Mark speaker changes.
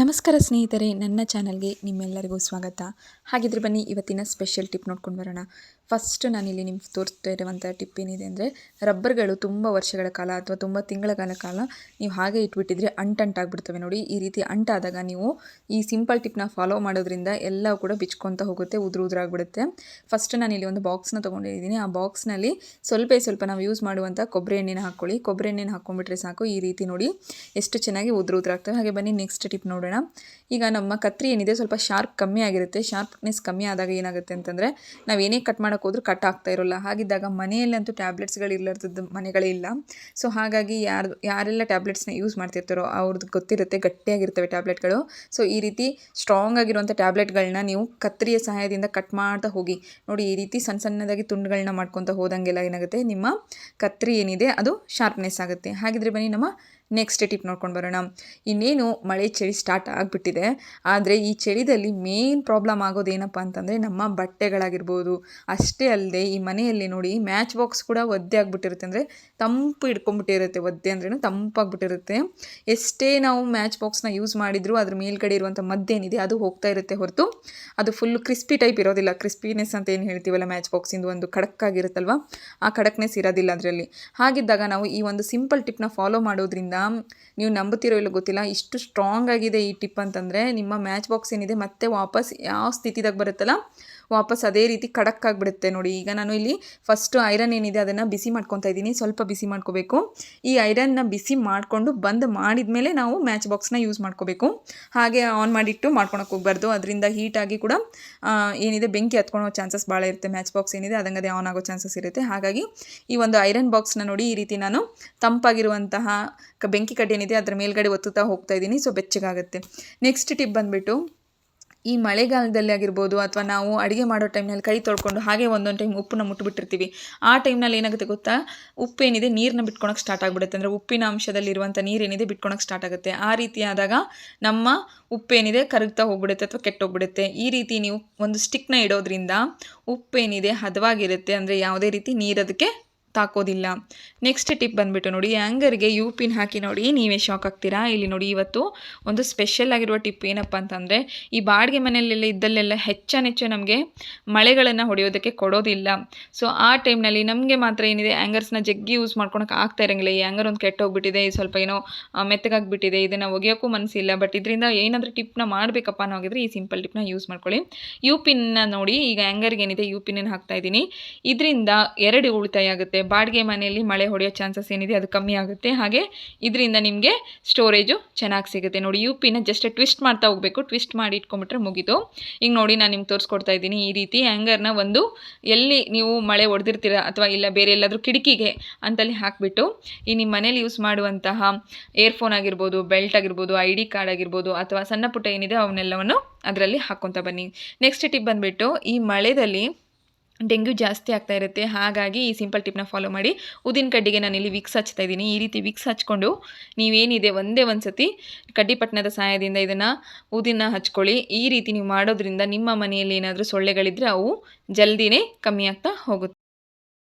Speaker 1: ನಮಸ್ಕಾರ ಸ್ನೇಹಿತರೆ, ನನ್ನ ಚಾನಲ್ಗೆ ನಿಮ್ಮೆಲ್ಲರಿಗೂ ಸ್ವಾಗತ. ಹಾಗಿದ್ರೆ ಬನ್ನಿ, ಇವತ್ತಿನ ಸ್ಪೆಷಲ್ ಟಿಪ್ ನೋಡ್ಕೊಂಡು ಬರೋಣ. ಫಸ್ಟ್ ನಾನಿಲ್ಲಿ ನಿಮ್ಗೆ ತೋರಿಸ್ತಾ ಇರುವಂಥ ಟಿಪ್ ಏನಿದೆ ಅಂದರೆ, ರಬ್ಬರ್ಗಳು ತುಂಬ ವರ್ಷಗಳ ಕಾಲ ಅಥವಾ ತುಂಬ ತಿಂಗಳ ಕಾಲ ನೀವು ಹಾಗೆ ಇಟ್ಬಿಟ್ಟಿದ್ರೆ ಅಂಟಂಟಾಗ್ಬಿಡ್ತವೆ ನೋಡಿ, ಈ ರೀತಿ ಅಂಟಾದಾಗ ನೀವು ಈ ಸಿಂಪಲ್ ಟಿಪ್ನ ಫಾಲೋ ಮಾಡೋದ್ರಿಂದ ಎಲ್ಲವೂ ಕೂಡ ಬಿಚ್ಕೊತ ಹೋಗುತ್ತೆ, ಉದುರು ಉದುರಾಗ್ಬಿಡುತ್ತೆ ಫಸ್ಟ್ ನಾನಿಲ್ಲಿ ಒಂದು ಬಾಕ್ಸ್ನ ತೊಗೊಂಡಿದ್ದೀನಿ. ಆ ಬಾಕ್ಸ್ನಲ್ಲಿ ಸ್ವಲ್ಪ ಸ್ವಲ್ಪ ನಾವು ಯೂಸ್ ಮಾಡುವಂಥ ಕೊಬ್ಬರಿ ಎಣ್ಣೆನ ಹಾಕ್ಕೊಳ್ಳಿ. ಕೊಬ್ಬರಿ ಎಣ್ಣೆನ ಹಾಕ್ಕೊಂಡ್ಬಿಟ್ರೆ ಸಾಕು. ಈ ರೀತಿ ನೋಡಿ, ಎಷ್ಟು ಚೆನ್ನಾಗಿ ಉದುರು ಉದುರಾಗ್ತವೆ ಹಾಗೆ ಬನ್ನಿ ನೆಕ್ಸ್ಟ್ ಟಿಪ್ ನೋಡೋಣ. ಈಗ ನಮ್ಮ ಕತ್ರಿ ಏನಿದೆ ಸ್ವಲ್ಪ ಶಾರ್ಪ್ ಕಮ್ಮಿ ಆಗಿರುತ್ತೆ. ಶಾರ್ಪ್ನೆಸ್ ಕಮ್ಮಿ ಆದಾಗ ಏನಾಗುತ್ತೆ ಅಂತಂದರೆ ನಾವು ಏನೇ ಕಟ್ ಮಾಡೋಕೆ ಹೋದ್ರೂ ಕಟ್ ಆಗ್ತಾ ಇರೋಲ್ಲ. ಹಾಗಿದ್ದಾಗ ಮನೆಯಲ್ಲಂತೂ ಟ್ಯಾಬ್ಲೆಟ್ಸ್ಗಳು ಇರ್ಲಾರ್ದದ್ದು ಮನೆಗಳೇ ಇಲ್ಲ. ಸೊ ಹಾಗಾಗಿ ಯಾರು, ಯಾರೆಲ್ಲ ಟ್ಯಾಬ್ಲೆಟ್ಸ್ನ ಯೂಸ್ ಮಾಡ್ತಿರ್ತಾರೋ ಅವ್ರದ್ದು ಗೊತ್ತಿರುತ್ತೆ. ಗಟ್ಟಿಯಾಗಿರ್ತವೆ ಟ್ಯಾಬ್ಲೆಟ್ಗಳು ಸೊ ಈ ರೀತಿ ಸ್ಟ್ರಾಂಗ್ ಆಗಿರುವಂಥ ಟ್ಯಾಬ್ಲೆಟ್ಗಳನ್ನ ನೀವು ಕತ್ರಿಯ ಸಹಾಯದಿಂದ ಕಟ್ ಮಾಡ್ತಾ ಹೋಗಿ. ನೋಡಿ ಈ ರೀತಿ ಸಣ್ಣ ಸಣ್ಣದಾಗಿ ತುಂಡುಗಳನ್ನ ಮಾಡ್ಕೊತ ಹೋದಂಗೆಲ್ಲ ಏನಾಗುತ್ತೆ? ನಿಮ್ಮ ಕತ್ರಿ ಏನಿದೆ ಅದು ಶಾರ್ಪ್ನೆಸ್ ಆಗುತ್ತೆ. ಹಾಗಿದ್ರೆ ಬನ್ನಿ ನಮ್ಮ ನೆಕ್ಸ್ಟ್ ಟಿಪ್ ನೋಡ್ಕೊಂಡು ಬರೋಣ. ಇನ್ನೇನು ಮಳೆ ಚಳಿ ಸ್ಟಾರ್ಟ್ ಆಗಿಬಿಟ್ಟಿದೆ. ಆದರೆ ಈ ಚಳಿದಲ್ಲಿ ಮೇನ್ ಪ್ರಾಬ್ಲಮ್ ಆಗೋದೇನಪ್ಪ ಅಂತಂದರೆ ನಮ್ಮ ಬಟ್ಟೆಗಳಾಗಿರ್ಬೋದು. ಅಷ್ಟೇ ಅಲ್ಲದೆ ಈ ಮನೆಯಲ್ಲಿ ನೋಡಿ ಮ್ಯಾಚ್ ಬಾಕ್ಸ್ ಕೂಡ ಒದ್ದೆ ಆಗಿಬಿಟ್ಟಿರುತ್ತೆ. ಅಂದರೆ ತಂಪು ಇಟ್ಕೊಂಡ್ಬಿಟ್ಟಿರುತ್ತೆ ಒದ್ದೆ ಅಂದ್ರೂ ತಂಪಾಗ್ಬಿಟ್ಟಿರುತ್ತೆ ಎಷ್ಟೇ ನಾವು ಮ್ಯಾಚ್ ಬಾಕ್ಸ್ನ ಯೂಸ್ ಮಾಡಿದರೂ ಅದ್ರ ಮೇಲ್ಗಡೆ ಇರುವಂಥ ಮದ್ದೇನಿದೆ ಅದು ಹೋಗ್ತಾ ಇರುತ್ತೆ ಹೊರತು. ಅದು ಫುಲ್ ಕ್ರಿಸ್ಪಿ ಟೈಪ್ ಇರೋದಿಲ್ಲ. ಕ್ರಿಸ್ಪಿನೆಸ್ ಅಂತ ಏನು ಹೇಳ್ತೀವಲ್ಲ ಮ್ಯಾಚ್ ಬಾಕ್ಸಿಂದು ಒಂದು ಖಡಕ್ಕಾಗಿರುತ್ತಲ್ವ? ಆ ಖಡಕ್ನೆಸ್ ಇರೋದಿಲ್ಲ ಅದರಲ್ಲಿ. ಹಾಗಿದ್ದಾಗ ನಾವು ಈ ಒಂದು ಸಿಂಪಲ್ ಟಿಪ್ನ ಫಾಲೋ ಮಾಡೋದ್ರಿಂದ ನೀವು ನಂಬುತ್ತಿರೋ ಇಲ್ಲ ಗೊತ್ತಿಲ್ಲ. ಇಷ್ಟು ಸ್ಟ್ರಾಂಗ್ ಆಗಿದೆ ಈ ಟಿಪ್ ಅಂತಂದರೆ ನಿಮ್ಮ ಮ್ಯಾಚ್ ಬಾಕ್ಸ್ ಏನಿದೆ ಮತ್ತೆ ವಾಪಸ್ ಯಾವ ಸ್ಥಿತಿದಾಗ ಬರುತ್ತಲ್ಲ? ವಾಪಸ್ ಅದೇ ರೀತಿ ಖಡಕ್ ಆಗಿಬಿಡುತ್ತೆ ನೋಡಿ. ಈಗ ನಾನು ಇಲ್ಲಿ ಫಸ್ಟು ಐರನ್ ಏನಿದೆ ಅದನ್ನು ಬಿಸಿ ಮಾಡ್ಕೊತಾ ಇದ್ದೀನಿ. ಸ್ವಲ್ಪ ಬಿಸಿ ಮಾಡ್ಕೋಬೇಕು. ಈ ಐರನ್ನ ಬಿಸಿ ಮಾಡಿಕೊಂಡು ಬಂದ್ ಮಾಡಿದ ಮೇಲೆ ನಾವು ಮ್ಯಾಚ್ ಬಾಕ್ಸ್ನ ಯೂಸ್ ಮಾಡ್ಕೋಬೇಕು. ಹಾಗೆ ಆನ್ ಮಾಡಿಟ್ಟು ಮಾಡ್ಕೊಳಕ್ಕೆ ಹೋಗ್ಬಾರ್ದು. ಅದರಿಂದ ಹೀಟಾಗಿ ಕೂಡ ಏನಿದೆ ಬೆಂಕಿ ಹತ್ಕೊಳ್ಳೋ ಚಾನ್ಸಸ್ ಭಾಳ ಇರುತ್ತೆ. ಮ್ಯಾಚ್ ಬಾಕ್ಸ್ ಏನಿದೆ ಅದಂಗದೇ ಆನ್ ಆಗೋ ಚಾನ್ಸಸ್ ಇರುತ್ತೆ. ಹಾಗಾಗಿ ಈ ಒಂದು ಐರನ್ ಬಾಕ್ಸ್ನ ನೋಡಿ ಈ ರೀತಿ ನಾನು ತಂಪಾಗಿರುವಂತಹ ಬೆಂಕಿ ಕಡ್ಡಿ ಏನಿದೆ ಅದರ ಮೇಲ್ಗಡೆ ಒತ್ತುತ್ತಾ ಹೋಗ್ತಾ ಇದ್ದೀನಿ. ಸೊ ಬೆಚ್ಚಗಾಗುತ್ತೆ. ನೆಕ್ಸ್ಟ್ ಟಿಪ್ ಬಂದುಬಿಟ್ಟು ಈ ಮಳೆಗಾಲದಲ್ಲಿ ಆಗಿರ್ಬೋದು ಅಥವಾ ನಾವು ಅಡುಗೆ ಮಾಡೋ ಟೈಮ್ನಲ್ಲಿ ಕೈ ತೊಳ್ಕೊಂಡು ಹಾಗೆ ಒಂದೊಂದು ಟೈಮ್ ಉಪ್ಪನ್ನ ಮುಟ್ಬಿಟ್ಟಿರ್ತೀವಿ. ಆ ಟೈಮ್ನಲ್ಲಿ ಏನಾಗುತ್ತೆ ಗೊತ್ತಾ? ಉಪ್ಪೇನಿದೆ ನೀರನ್ನ ಬಿಟ್ಕೊಳಕ್ಕೆ ಸ್ಟಾರ್ಟ್ ಆಗಿಬಿಡುತ್ತೆ. ಅಂದರೆ ಉಪ್ಪಿನ ಅಂಶದಲ್ಲಿರುವಂಥ ನೀರೇನಿದೆ ಬಿಟ್ಕೊಳಕ್ಕೆ ಸ್ಟಾರ್ಟ್ ಆಗುತ್ತೆ. ಆ ರೀತಿ ಆದಾಗ ನಮ್ಮ ಉಪ್ಪೇನಿದೆ ಕರಗ್ತಾ ಹೋಗ್ಬಿಡುತ್ತೆ ಅಥವಾ ಕೆಟ್ಟೋಗ್ಬಿಡುತ್ತೆ. ಈ ರೀತಿ ನೀವು ಒಂದು ಸ್ಟಿಕ್ನ ಇಡೋದ್ರಿಂದ ಉಪ್ಪೇನಿದೆ ಹದವಾಗಿರುತ್ತೆ. ಅಂದರೆ ಯಾವುದೇ ರೀತಿ ನೀರದಕ್ಕೆ ತಾಕೋದಿಲ್ಲ. ನೆಕ್ಸ್ಟ್ ಟಿಪ್ ಬಂದುಬಿಟ್ಟು ನೋಡಿ ಆ್ಯಂಗರ್ಗೆ ಯು ಪಿನ್ ಹಾಕಿ ನೋಡಿ, ನೀವೇ ಶಾಕ್ ಆಗ್ತೀರಾ? ಇಲ್ಲಿ ನೋಡಿ, ಇವತ್ತು ಒಂದು ಸ್ಪೆಷಲ್ ಆಗಿರುವ ಟಿಪ್ ಏನಪ್ಪ ಅಂತಂದರೆ, ಈ ಬಾಡಿಗೆ ಮನೆಯಲ್ಲೆಲ್ಲ ಇದ್ದಲ್ಲೆಲ್ಲ ಹೆಚ್ಚನೆಚ್ಚು ನಮಗೆ ಮಳೆಗಳನ್ನು ಹೊಡೆಯೋದಕ್ಕೆ ಕೊಡೋದಿಲ್ಲ. ಸೊ ಆ ಟೈಮ್ನಲ್ಲಿ ನಮಗೆ ಮಾತ್ರ ಏನಿದೆ ಆ್ಯಂಗರ್ಸ್ನ ಜಗ್ಗಿ ಯೂಸ್ ಮಾಡ್ಕೊಳಕ್ಕೆ ಆಗ್ತಾ ಇರೋಂಗಿಲ್ಲ. ಈ ಆ್ಯಂಗರ್ ಒಂದು ಕೆಟ್ಟೋಗ್ಬಿಟ್ಟಿದೆ ಸ್ವಲ್ಪ ಏನೋ ಮೆತ್ತಗಾಗ್ಬಿಟ್ಟಿದೆ, ಇದನ್ನು ಒಗೆಯೋಕ್ಕೂ ಮನಸ್ಸಿಲ್ಲ ಬಟ್ ಇದರಿಂದ ಏನಾದರೂ ಟಿಪ್ನ ಮಾಡಬೇಕಪ್ಪ ಅನ್ನೋಗಿದ್ರೆ ಈ ಸಿಂಪಲ್ ಟಿಪ್ನ ಯೂಸ್ ಮಾಡ್ಕೊಳ್ಳಿ. ಯು ಪಿನ್ನ ನೋಡಿ, ಈಗ ಆ್ಯಂಗರ್ಗೆ ಏನಿದೆ ಯು ಪಿನ್ನ ಹಾಕ್ತಾ ಇದ್ದೀನಿ. ಇದರಿಂದ ಎರಡು ಉಳಿತಾಯ ಆಗುತ್ತೆ. ಬಾಡಿಗೆ ಮನೆಯಲ್ಲಿ ಮಳೆ ಹೊಡೆಯೋ ಚಾನ್ಸಸ್ ಏನಿದೆ ಅದು ಕಮ್ಮಿ ಆಗುತ್ತೆ. ಹಾಗೆ ಇದರಿಂದ ನಿಮಗೆ ಸ್ಟೋರೇಜು ಚೆನ್ನಾಗಿ ಸಿಗುತ್ತೆ. ನೋಡಿ ಯು ಪಿನ ಜಸ್ಟ್ ಟ್ವಿಸ್ಟ್ ಮಾಡ್ತಾ ಹೋಗಬೇಕು. ಟ್ವಿಸ್ಟ್ ಮಾಡಿ ಇಟ್ಕೊಂಬಿಟ್ರೆ ಮುಗೀತು. ಈಗ ನೋಡಿ, ನಾನು ನಿಮ್ಗೆ ತೋರಿಸ್ಕೊಡ್ತಾ ಇದ್ದೀನಿ ಈ ರೀತಿ ಹ್ಯಾಂಗರ್ನ ಒಂದು ಎಲ್ಲಿ ನೀವು ಮಳೆ ಹೊಡೆದಿರ್ತೀರ ಅಥವಾ ಇಲ್ಲ ಬೇರೆ ಎಲ್ಲಾದರೂ ಕಿಟಕಿಗೆ ಅಂತಲ್ಲಿ ಹಾಕಿಬಿಟ್ಟು ಈ ನಿಮ್ಮ ಮನೇಲಿ ಯೂಸ್ ಮಾಡುವಂತಹ ಏರ್ಫೋನ್ ಆಗಿರ್ಬೋದು ಬೆಲ್ಟ್ ಆಗಿರ್ಬೋದು ಐ ಡಿ ಕಾರ್ಡ್ ಆಗಿರ್ಬೋದು ಅಥವಾ ಸಣ್ಣ ಪುಟ್ಟ ಏನಿದೆ ಅವನ್ನೆಲ್ಲವನ್ನು ಅದರಲ್ಲಿ ಹಾಕ್ಕೊತ ಬನ್ನಿ. ನೆಕ್ಸ್ಟ್ ಟಿಪ್ ಬಂದುಬಿಟ್ಟು ಈ ಮಳೆದಲ್ಲಿ ಡೆಂಗ್ಯೂ ಜಾಸ್ತಿ ಆಗ್ತಾ ಇರುತ್ತೆ. ಹಾಗಾಗಿ ಈ ಸಿಂಪಲ್ ಟಿಪ್ನ ಫಾಲೋ ಮಾಡಿ. ಉದಿನ ಕಡ್ಡಿಗೆ ನಾನು ಇಲ್ಲಿ ವಿಕ್ಸ್ ಹಚ್ತಾ ಇದ್ದೀನಿ. ಈ ರೀತಿ ವಿಕ್ಸ್ ಹಚ್ಕೊಂಡು ನೀವೇನಿದೆ ಒಂದೇ ಒಂದು ಸತಿ ಕಡ್ಡಿಪಟ್ಟಣದ ಸಹಾಯದಿಂದ ಇದನ್ನು ಉದಿನ ಹಚ್ಕೊಳ್ಳಿ. ಈ ರೀತಿ ನೀವು ಮಾಡೋದ್ರಿಂದ ನಿಮ್ಮ ಮನೆಯಲ್ಲಿ ಏನಾದರೂ ಸೊಳ್ಳೆಗಳಿದ್ದರೆ ಅವು ಜಲ್ದಿನೇ ಕಮ್ಮಿ ಆಗ್ತಾ ಹೋಗುತ್ತೆ.